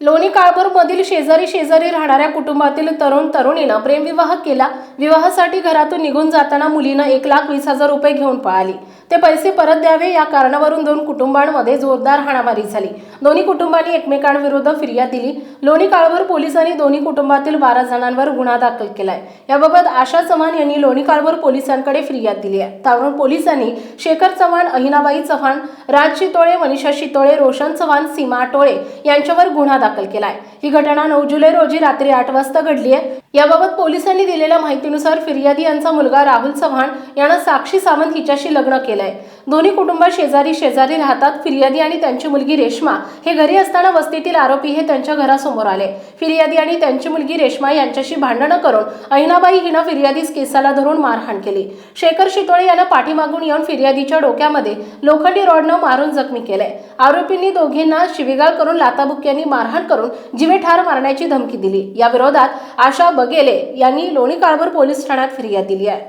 लोणी काळभोरमधील शेजारी शेजारी राहणाऱ्या कुटुंबातील तरुण तरुणीनं प्रेमविवाह केला. विवाहासाठी घरातून निघून जाताना मुलीनं एक लाख वीस हजार रुपये घेऊन पळाली. ते पैसे परत द्यावे या कारणावरून दोन कुटुंबांमध्ये जोरदार हाणामारी झाली. दोन्ही कुटुंबांनी एकमेकांविरुद्ध फिर्याद दिली. लोणी काळभोर पोलिसांनी दोन्ही कुटुंबातील बारा जणांवर गुन्हा दाखल केलाय. याबाबत आशा चव्हाण यांनी लोणी काळभोर पोलिसांकडे फिर्याद दिली आहे. त्यावरून पोलिसांनी शेखर चव्हाण अहिनाबाई चव्हाण राज शितोळे मनीषा शितोळे रोशन चव्हाण सीमा टोळे यांच्यावर गुन्हा दाखल केलाय. ही घटना नऊ जुलै रोजी रात्री आठ वाजता घडली आहे. याबाबत पोलिसांनी दिलेल्या माहितीनुसार फिर्यादी यांचा मुलगा राहुल चव्हाण यानं साक्षी सावंत हिच्याशी लग्न केलंय. दोन्ही कुटुंब शेजारी शेजारी राहतात. फिर्यादी आणि त्यांची मुलगी रेश्मा हे घरी असताना वस्तीतील आरोपी हे त्यांच्या घरासमोर आले. फिर्यादी आणि त्यांची मुलगी रेश्मा यांच्याशी भांडणं करून अहिनाबाई हिनं फिर्यादीस केसाला धरून मारहाण केली. शेखर शितोळे यानं पाठीमागून येऊन फिर्यादीच्या डोक्यामध्ये लोखंडी रॉडनं मारून जखमी केलंय. आरोपींनी दोघींना शिवीगाळ करून लाताबुक्यांनी मारहाण करून जीवे ठार मारण्याची धमकी दिली. या विरोधात आशा बगेले यांनी लोणी काळभोर पोलीस ठाण्यात फिर्याद दिली आहे.